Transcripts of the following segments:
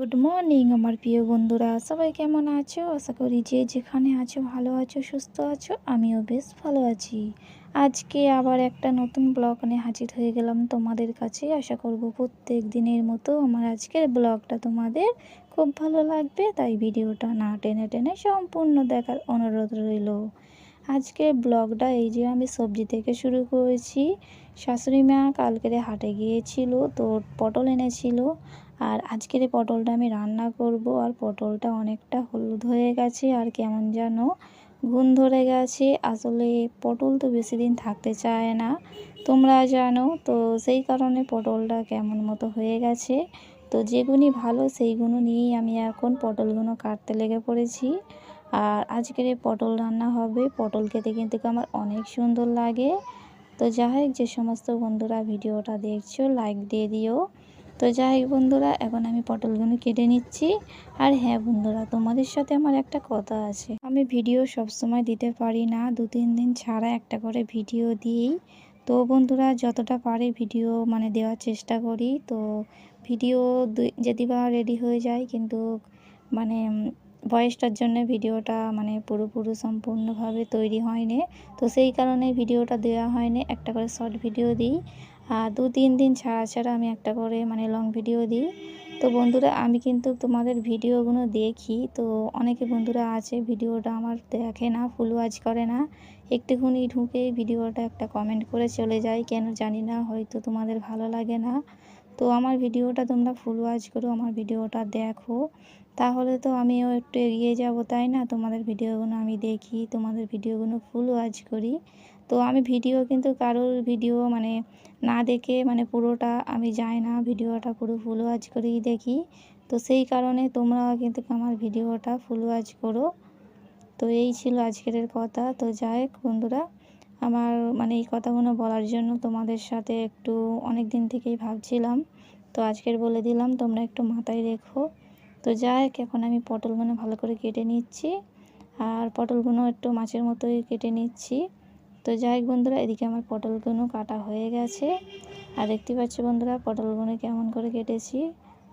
Good morning আমার প্রিয় বন্ধুরা। সবাই কেমন আছো? আশা করি যে যেখানে আছো, ভালো আছো, সুস্থ আছো, আমিও বেশ ভালো আছি। আজকে আবার একটা নতুন ব্লগ নিয়ে হাজির হয়ে গেলাম তোমাদের কাছে। আশা করব প্রত্যেক দিনের মতো আমার আজকের ব্লগটা তোমাদের খুব ভালো লাগবে, তাই ভিডিওটা না টেনে টেনে সম্পূর্ণ দেখার অনুরোধ রইল। আজকে ব্লগটা এই যে আমি সবজি থেকে শুরু করেছি। শাশুড়ি মা কালকেরে হাটে গিয়েছিল, তো পটল এনেছিল। আর আজকের এই পটলটা আমি রান্না করব আর পটলটা অনেকটা হলুদ হয়ে গেছে আর কেমন যেন গুণ ধরে গেছে। আসলে পটল তো বেশি দিন থাকতে চায় না, তোমরা জানো। তো সেই কারণে পটলটা কেমন মতো হয়ে গেছে। তো যেগুনি ভালো সেইগুলো নিয়েই আমি এখন পটলগুলো কাটতে লেগে পড়েছি। আর আজকের এই পটল রান্না হবে। পটল খেতে কিন্তু আমার অনেক সুন্দর লাগে। তো যাই হোক, যে সমস্ত বন্ধুরা ভিডিওটা দেখছ লাইক দিয়ে দিও। তো যাই হোক বন্ধুরা, এখন আমি পটলগুলো কেটে নিচ্ছি। আর হ্যাঁ বন্ধুরা, তোমাদের সাথে আমার একটা কথা আছে। আমি ভিডিও সবসময় দিতে পারি না, দু তিন দিন ছাড়া একটা করে ভিডিও দিই। তো বন্ধুরা, যতটা পারে ভিডিও মানে দেওয়ার চেষ্টা করি। তো ভিডিও যদি বা রেডি হয়ে যায়, কিন্তু মানে ভয়েসটার জন্য ভিডিওটা মানে পুরোপুরি সম্পূর্ণভাবে তৈরি হয়নি। তো সেই কারণে ভিডিওটা দেওয়া হয়নি। একটা করে শর্ট ভিডিও দিই। আর দু তিন দিন ছাড়া ছাড়া আমি একটা করে মানে লং ভিডিও দিই। তো বন্ধুরা, আমি কিন্তু তোমাদের ভিডিওগুলো দেখি। তো অনেকে বন্ধুরা আছে ভিডিওটা আমার দেখে না ফুল ওয়াজ করে না। একটুখানি ঢুকে ভিডিওটা একটা কমেন্ট করে চলে যায়। কেন জানি না, হয়তো তোমাদের ভালো লাগে না। তো আমার ভিডিওটা তোমরা ফুল ওয়াচ করো, আমার ভিডিওটা দেখো। তাহলে তো আমিও একটু এগিয়ে যাব, তাই না? তোমাদের ভিডিওগুলো আমি দেখি, তোমাদের ভিডিওগুলো ফুল ওয়াচ করি। তো আমি ভিডিও কিন্তু কারোর ভিডিও মানে না দেখে মানে পুরোটা আমি যাই না, ভিডিওটা পুরো ফুল ওয়াচ করেই দেখি। তো সেই কারণে তোমরাও কিন্তু আমার ভিডিওটা ফুল ওয়াচ করো। তো এই ছিল আজকের কথা। তো যাই বন্ধুরা আমার মানে এই কথাগুলো বলার জন্য তোমাদের সাথে একটু অনেক দিন থেকেই ভাবছিলাম। তো আজকের বলে দিলাম, তোমরা একটু মাথায় রেখো। তো যাই এখন আমি পটলগুলো ভালো করে কেটে নিচ্ছি। আর পটলগুলো একটু মাছের মতোই কেটে নিচ্ছি। তো যাই বন্ধুরা, এদিকে আমার পটলগুলো কাটা হয়ে গেছে। আর দেখতে পাচ্ছি বন্ধুরা, পটলগুলো কেমন করে কেটেছি।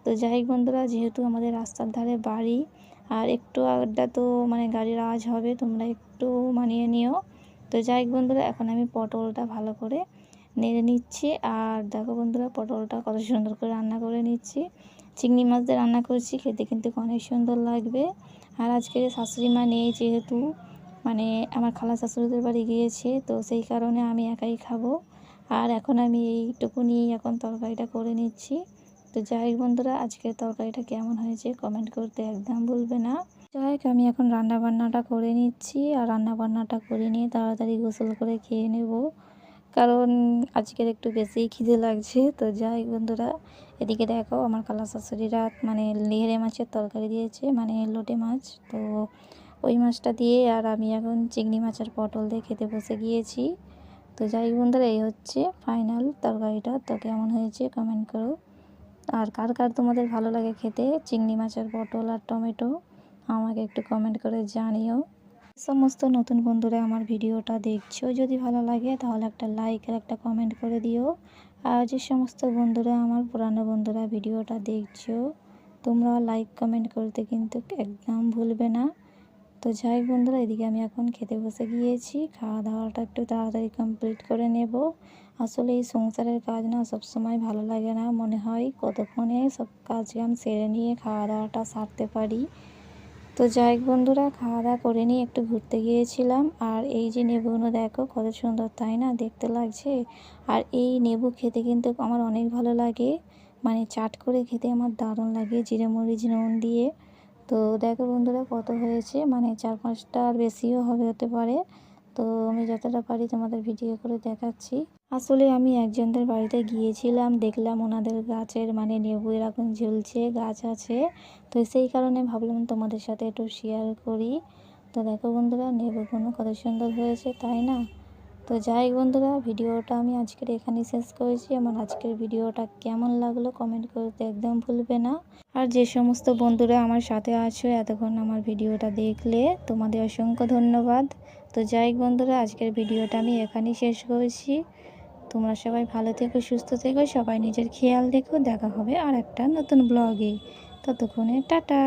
তো যাই বন্ধুরা, যেহেতু আমাদের রাস্তার ধারে বাড়ি, আর একটু আড্ডা তো মানে গাড়ির আওয়াজ হবে, তোমরা একটু মানিয়ে নিও। তো যাই হোক বন্ধুরা, এখন আমি পটলটা ভালো করে নেড়ে নিচ্ছি। আর দেখো বন্ধুরা, পটলটা কত সুন্দর করে রান্না করে নিচ্ছি। চিংড়ি মাছ দিয়ে রান্না করছি, খেতে কিন্তু অনেক সুন্দর লাগবে। আর আজকে শাশুড়ি মা নেই যেহেতু মানে আমার খালা শাশুড়িদের বাড়ি গিয়েছে, তো সেই কারণে আমি একাই খাব। আর এখন আমি এইটুকু নিয়ে এখন তরকারিটা করে নিচ্ছি। তো যাই বন্ধুরা, আজকের তরকারিটা কেমন হয়েছে কমেন্ট করতে একদম ভুলবে না। যাই হোক, আমি এখন রান্না বান্নাটা করে নিচ্ছি আর রান্না বান্নাটা করে নিয়ে তাড়াতাড়ি গোসল করে খেয়ে নেব। কারণ আজকের একটু বেশিই খিদে লাগছে, তো যাই বন্ধুরা, এদিকে দেখো আমার কালা শাশুড়িরা মানে লেহরে মাছের তরকারি দিয়েছে মানে লোটে মাছ। তো ওই মাছটা দিয়ে আর আমি এখন চিংড়ি মাছের পটল দিয়ে খেতে বসে গিয়েছি। তো যাই বন্ধুরা, এই হচ্ছে ফাইনাল তরকারিটা। তো কেমন হয়েছে কমেন্ট করো। আর কার কার তোমাদের ভালো লাগে খেতে? চিংড়ি মাছের পটল আর টমেটো? আমাকে একটু কমেন্ট করে জানিও। সমস্ত নতুন বন্ধুরা আমার ভিডিওটা দেখছ, যদি ভালো লাগে তাহলে একটা লাইক আর একটা কমেন্ট করে দিও। আর যে সমস্ত বন্ধুরা, আমার পুরানো বন্ধুরা ভিডিওটা দেখছ তোমরা লাইক কমেন্ট করতে কিন্তু একদম ভুলবে না। তো যাই বন্ধুরা, এদিকে আমি এখন খেতে বসে গিয়েছি। খাওয়া দাওয়াটা একটু তাড়াতাড়ি কমপ্লিট করে নেব। আসলে এই সংসারের কাজ না সব সময় ভালো লাগে না, মনে হয় কতক্ষণে সব কাজ কাম সেরে নিয়ে খাওয়া দাওয়াটা সারতে পারি। তো যাই বন্ধুরা খাওয়া দাওয়া করে নিয়ে একটু ঘুরতে গিয়েছিলাম। আর এই যে নেবুগুলো দেখো কত সুন্দর, তাই না? দেখতে লাগছে। আর এই নেবু খেতে কিন্তু আমার অনেক ভালো লাগে। মানে চাট করে খেতে আমার দারুণ লাগে জিরে মরিচ নুন দিয়ে। তো দেখো বন্ধুরা কত হয়েছে মানে চার পাঁচটার বেশিও হবে হতে পারে। তো আমি যতটা পারি তোমাদের ভিডিও করে দেখাচ্ছি। আসলে আমি একজনদের বাড়িতে গিয়েছিলাম, দেখলাম ওনাদের গাছের মানে নেবু এরকম ঝুলছে, গাছ আছে। তো সেই কারণে ভাবলাম তোমাদের সাথে একটু শেয়ার করি। তো দেখো বন্ধুরা নেবু কোনো কত সুন্দর হয়েছে, তাই না? তো যাই বন্ধুরা, ভিডিওটা আমি আজকের এখানেই শেষ করেছি। আমার আজকের ভিডিওটা কেমন লাগল কমেন্ট করতে একদম ভুলবে না। আর যে সমস্ত বন্ধুরা আমার সাথে আছো, এতক্ষণ আমার ভিডিওটা দেখলে তোমাদের অসংখ্য ধন্যবাদ। তো যাই বন্ধুরা, আজকের ভিডিওটা আমি এখানেই শেষ করেছি। তোমরা সবাই ভালো থেকো, সুস্থ থেকো, সবাই নিজের খেয়াল দেখো দেখা হবে আর একটা নতুন ব্লগে ততক্ষণে টাটা!